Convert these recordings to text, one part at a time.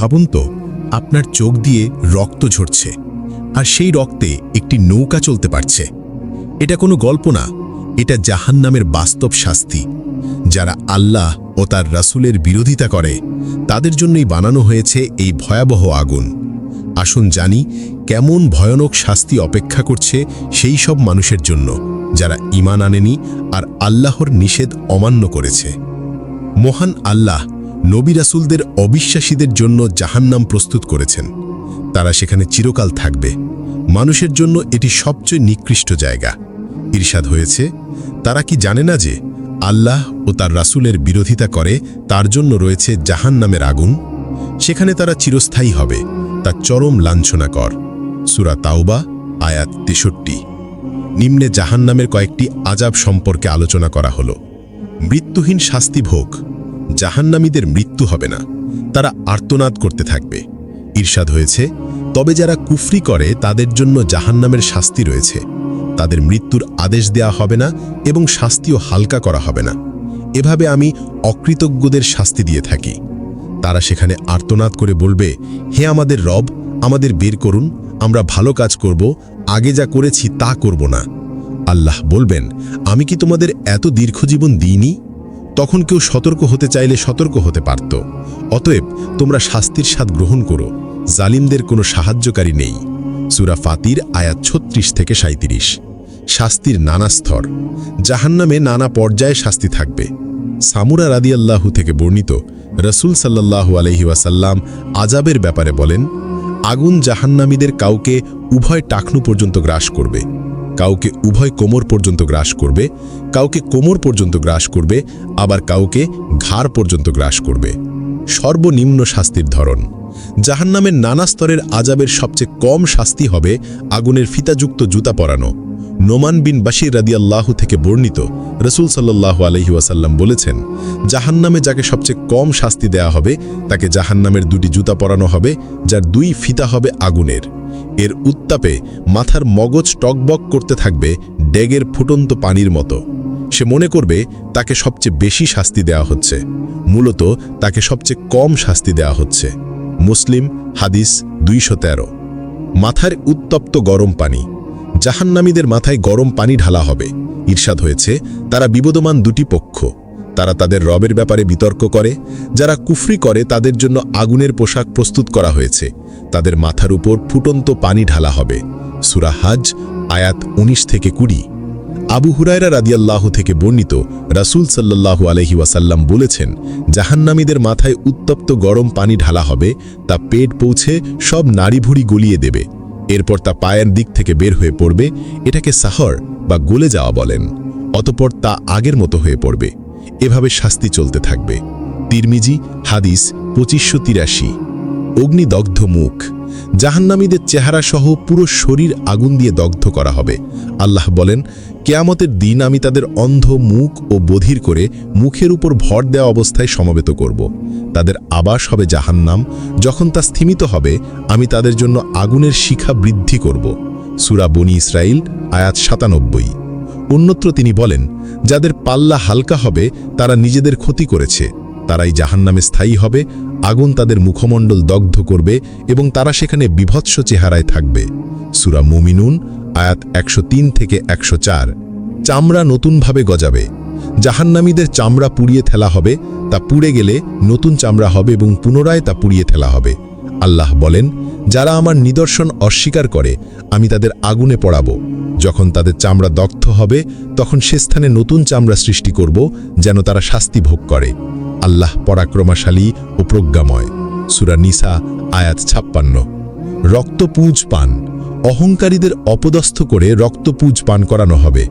ভাবুন তো, আপনার চোখ দিয়ে রক্ত ঝরছে, আর সেই রক্তে একটি নৌকা চলতে পারছে। এটা কোনো গল্প না, এটা জাহান্নামের বাস্তব শাস্তি। যারা আল্লাহ ও তার রাসূলের বিরোধিতা করে, তাদের জন্যই বানানো হয়েছে এই ভয়াবহ আগুন। আসুন জানি, কেমন ভয়ানক শাস্তি অপেক্ষা করছে সেই সব মানুষের জন্য, যারা ইমান আনেনি আর আল্লাহর নিষেধ অমান্য করেছে। মহান আল্লাহ নবী রাসুলদের অবিশ্বাসীদের জন্য জাহান্নাম প্রস্তুত করেছেন। তারা সেখানে চিরকাল থাকবে। মানুষের জন্য এটি সবচেয়ে নিকৃষ্ট জায়গা। ঈর্ষাদ হয়েছে, তারা কি জানে না যে আল্লাহ ও তার রাসুলের বিরোধিতা করে, তার জন্য রয়েছে জাহান্নামের আগুন? সেখানে তারা চিরস্থায়ী হবে, তা চরম লাঞ্ছনা কর সুরা তাওবা, আয়াত তেষট্টি। নিম্নে জাহান্নামের কয়েকটি আজাব সম্পর্কে আলোচনা করা হল। মৃত্যুহীন শাস্তি ভোগ। জাহান্নামীদের মৃত্যু হবে না। তারা আর্তনাদ করতে থাকবে। ঈর্ষাদ হয়েছে, তবে যারা কুফরি করে, তাদের জন্য জাহান্নামের শাস্তি রয়েছে। তাদের মৃত্যুর আদেশ দেয়া হবে না এবং শাস্তিও হালকা করা হবে না। এভাবে আমি অকৃতজ্ঞদের শাস্তি দিয়ে থাকি। তারা সেখানে আর্তনাদ করে বলবে, হে আমাদের রব, আমাদের বের করুন, আমরা ভালো কাজ করব, আগে যা করেছি তা করব না। আল্লাহ বলবেন, আমি কি তোমাদের এত দীর্ঘজীবন দিইনি? তখন কেউ সতর্ক হতে চাইলে সতর্ক হতে পারত। অতএব তোমরা শাস্তির স্বাদ গ্রহণ করো। জালিমদের কোনো সাহায্যকারী নেই। সুরা ফাতির, আয়াত ছত্রিশ থেকে সাঁত্রিশ শাস্তির নানা স্তর। জাহান্নামে নানা পর্যায়ে শাস্তি থাকবে। সামুরা রাদিয়াল্লাহু থেকে বর্ণিত রসুল সাল্লাল্লাহু আলহি ওয়াসাল্লাম আজাবের ব্যাপারে বলেন, আগুন জাহান্নামীদের কাউকে উভয় টাকনু পর্যন্ত গ্রাস করবে। কাউকে উভয় কোমর পর্যন্ত গ্রাস করবে, কাউকে কোমর পর্যন্ত গ্রাস করবে, আবার কাউকে ঘাড় পর্যন্ত গ্রাস করবে। সর্বনিম্ন শাস্তির ধরন। জাহান্নামের নানা স্তরের আজাবের সবচেয়ে কম শাস্তি হবে আগুনের ফিতাযুক্ত জুতা পরানো। নোমান বিন বাশির রাদিয়াল্লাহু থেকে বর্ণিত রসুল সাল্লাল্লাহু আলহি ওয়াসাল্লাম বলেছেন, জাহান্নামে যাকে সবচেয়ে কম শাস্তি দেয়া হবে, তাকে জাহান্নামের দুটি জুতা পরানো হবে, যার দুই ফিতা হবে আগুনের। এর উত্তাপে মাথার মগজ টকবক করতে থাকবে ডেগের ফুটন্ত পানির মতো। সে মনে করবে তাকে সবচেয়ে বেশি শাস্তি দেওয়া হচ্ছে। মূলত তাকে সবচেয়ে কম শাস্তি দেওয়া হচ্ছে। মুসলিম, হাদিস দুইশো তেরো। মাথার উত্তপ্ত গরম পানি। জাহান্নামীদের মাথায় গরম পানি ঢালা হবে। ঈর্ষাদ হয়েছে, তারা বিবদমান দুটি পক্ষ। তারা তাদের রবের ব্যাপারে বিতর্ক করে, যারা কুফরি করে তাদের জন্য আগুনের পোশাক প্রস্তুত করা হয়েছে। তাদের মাথার উপর ফুটন্ত পানি ঢালা হবে। সুরা হাজ, আয়াত ১৯ থেকে কুড়ি। আবু হুরায়রা রাদিয়াল্লাহু থেকে বর্ণিত, রাসূল সাল্লাল্লাহু আলহি ওয়াসাল্লাম বলেছেন, জাহান্নামীদের মাথায় উত্তপ্ত গরম পানি ঢালা হবে, তা পেট পৌঁছে সব নাড়িভুড়ি গলিয়ে দেবে। এরপর তা পায়ের দিক থেকে বের হয়ে পড়বে, এটাকে সাহর বা গলে যাওয়া বলেন। অতপর তা আগের মতো হয়ে পড়বে। এভাবে শাস্তি চলতে থাকবে। তিরমিজি, হাদিস, পঁচিশশো তিরাশি। অগ্নিদগ্ধ মুখ। জাহান্নামীদের চেহারা সহ পুরো শরীর আগুন দিয়ে দগ্ধ করা হবে। আল্লাহ বলেন, কেয়ামতের দিন আমি তাদের অন্ধ মুখ ও বধির করে মুখের উপর ভর দেওয়া অবস্থায় সমবেত করব। তাদের আবাস হবে জাহান্নাম। যখন তা স্থিমিত হবে, আমি তাদের জন্য আগুনের শিখা বৃদ্ধি করব। সুরা বনি ইসরাইল আয়াত সাতানব্বই। অন্যত্র তিনি বলেন, যাদের পাল্লা হালকা হবে, তারা নিজেদের ক্ষতি করেছে। তারাই জাহান্নামে স্থায়ী হবে আগুন তাদের মুখমণ্ডল দগ্ধ করবে এবং তারা সেখানে বিভৎস চেহারায় থাকবে। সুরা মুমিনুন, আয়াত একশো তিন থেকে একশো চার। চামড়া নতুনভাবে গজাবে। জাহান্নামীদের চামড়া পুড়িয়ে ঠেলা হবে, তা পুড়ে গেলে নতুন চামড়া হবে এবং পুনরায় তা পুড়িয়ে ঠেলা হবে। আল্লাহ বলেন, যারা আমার নিদর্শন অস্বীকার করে, আমি তাদের আগুনে পড়াব। যখন তাদের চামড়া দগ্ধ হবে, তখন সে স্থানে নতুন চামড়া সৃষ্টি করব, যেন তারা শাস্তি ভোগ করে। আল্লাহ পরাক্রমাশালী ও প্রজ্ঞাময়। সুরা নিসা, আয়াত ছাপ্পান্ন। রক্তপুঁজ পান। অহংকারীদের অপদস্থ করে রক্তপুঁজ পান করানো হবে।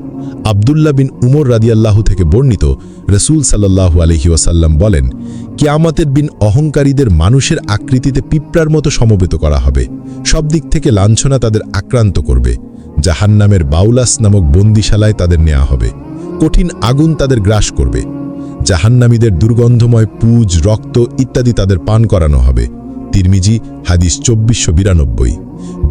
আবদুল্লা বিন উমর রাদিয়াল্লাহু থেকে বর্ণিত রসুল সাল্লাহু আলহি ওয়াসাল্লাম বলেন, কিয়ামাতের বিন অহংকারীদের মানুষের আকৃতিতে পিঁপড়ার মতো সমবেত করা হবে। সব দিক থেকে লাঞ্ছনা তাদের আক্রান্ত করবে। জাহান্নামের বাউলাস নামক বন্দিশালায় তাদের নেওয়া হবে। কঠিন আগুন তাদের গ্রাস করবে। জাহান্নামীদের দুর্গন্ধময় পুজ, রক্ত ইত্যাদি তাদের পান করানো হবে। তিরমিজি, হাদিস চব্বিশশো বিরানব্বই।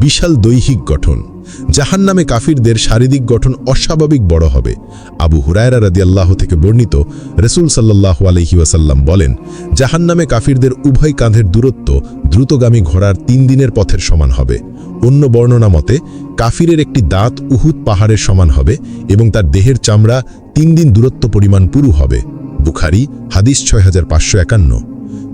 বিশাল দৈহিক গঠন। জাহান নামে কাফিরদের শারীরিক গঠন অস্বাভাবিক বড় হবে। আবু হুরায়রা রাদিয়াল্লাহ থেকে বর্ণিত রসুল সাল্লাহ আলহি ওয়াসাল্লাম বলেন জাহান নামে কাফিরদের উভয় কাঁধের দূরত্ব দ্রুতগামী ঘোড়ার তিন দিনের পথের সমান হবে। অন্য বর্ণনা মতে, কাফিরের একটি দাঁত উহুদ পাহাড়ের সমান হবে এবং তার দেহের চামড়া তিন দিন দূরত্ব পরিমাণ পুরু হবে। বুখারি, হাদিস ছয় হাজার পাঁচশো একান্ন।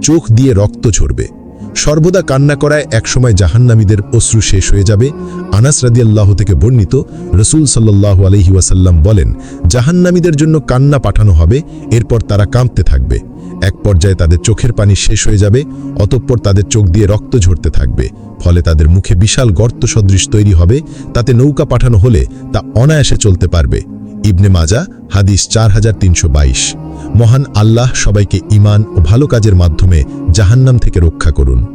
চোখ দিয়ে রক্ত ঝরবে। সর্বদা কান্না করায় একসময় জাহান্নামীদের অশ্রু শেষ হয়ে যাবে। আনাস রাদিয়াল্লাহ থেকে বর্ণিত রসুল সাল্লাহ আলহি ওয়াসাল্লাম বলেন, জাহান্নামীদের জন্য কান্না পাঠানো হবে, এরপর তারা কাঁপতে থাকবে। এক পর্যায়ে তাদের চোখের পানি শেষ হয়ে যাবে, অতঃপর তাদের চোখ দিয়ে রক্ত ঝরতে থাকবে। ফলে তাদের মুখে বিশাল গর্ত সদৃশ তৈরি হবে, তাতে নৌকা পাঠানো হলে তা অনায়াসে চলতে পারবে। ইবনে মাজা, হাদিস চার হাজার তিনশো বাইশ। মহান আল্লাহ সবাইকে ইমান ও ভালো কাজের মাধ্যমে জাহান্নাম থেকে রক্ষা করুন।